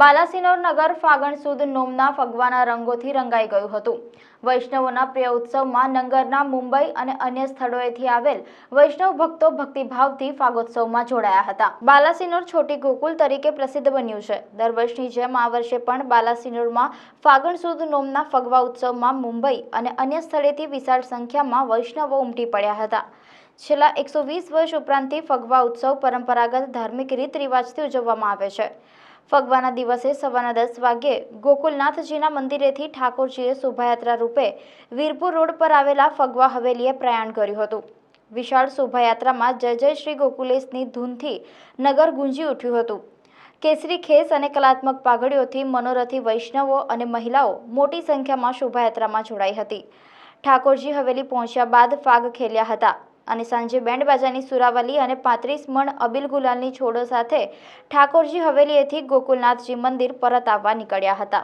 બાલાસિનોર નગર ફાગણ સુદ નોમના ફગવાના રંગોથી રંગાઈ ગયું હતું. વૈષ્ણવોના પ્રિય ઉત્સવમાં નગરના મુંબઈ અને અન્ય સ્થળોએથી આવેલ વૈષ્ણવ ભક્તો ભક્તિભાવથી ફાગોત્સવમાં જોડાયા હતા. બાલાસિનોર છોટી ગોકુલ તરીકે પ્રસિદ્ધ બન્યું છે. દર વર્ષની જેમ આ વર્ષે પણ બાલાસિનોરમાં ફાગણ સુદ નોમના ફગવા ઉત્સવમાં મુંબઈ અને અન્ય સ્થળેથી વિશાળ સંખ્યામાં વૈષ્ણવો ઉમટી પડ્યા હતા. છેલ્લા એકસો વીસ વર્ષ ઉપરાંતથી ફગવા ઉત્સવ પરંપરાગત ધાર્મિક રીત રિવાજથી ઉજવવામાં આવે છે. ફગવાના દિવસે સવારના દસ વાગ્યે ગોકુલનાથજીના મંદિરેથી ઠાકોરજીએ શોભાયાત્રા રૂપે વીરપુર રોડ પર આવેલા ફગવા હવેલીએ પ્રયાણ કર્યું હતું. વિશાળ શોભાયાત્રામાં જય જય શ્રી ગોકુલેશની ધૂનથી નગર ગુંજી ઉઠ્યું હતું. કેસરી ખેસ અને કલાત્મક પાઘડીઓથી મનોરથી વૈષ્ણવો અને મહિલાઓ મોટી સંખ્યામાં શોભાયાત્રામાં જોડાઈ હતી. ઠાકોરજી હવેલી પહોંચ્યા બાદ ફાગ ખેલ્યા હતા. અને સાંજે બેન્ડ બાજાની સુરાવલી અને પાંત્રીસ મણ અબિલ ગુલાલની છોડો સાથે ઠાકોરજી હવેલીએથી ગોકુલનાથજી મંદિર પરત આવવા નીકળ્યા હતા.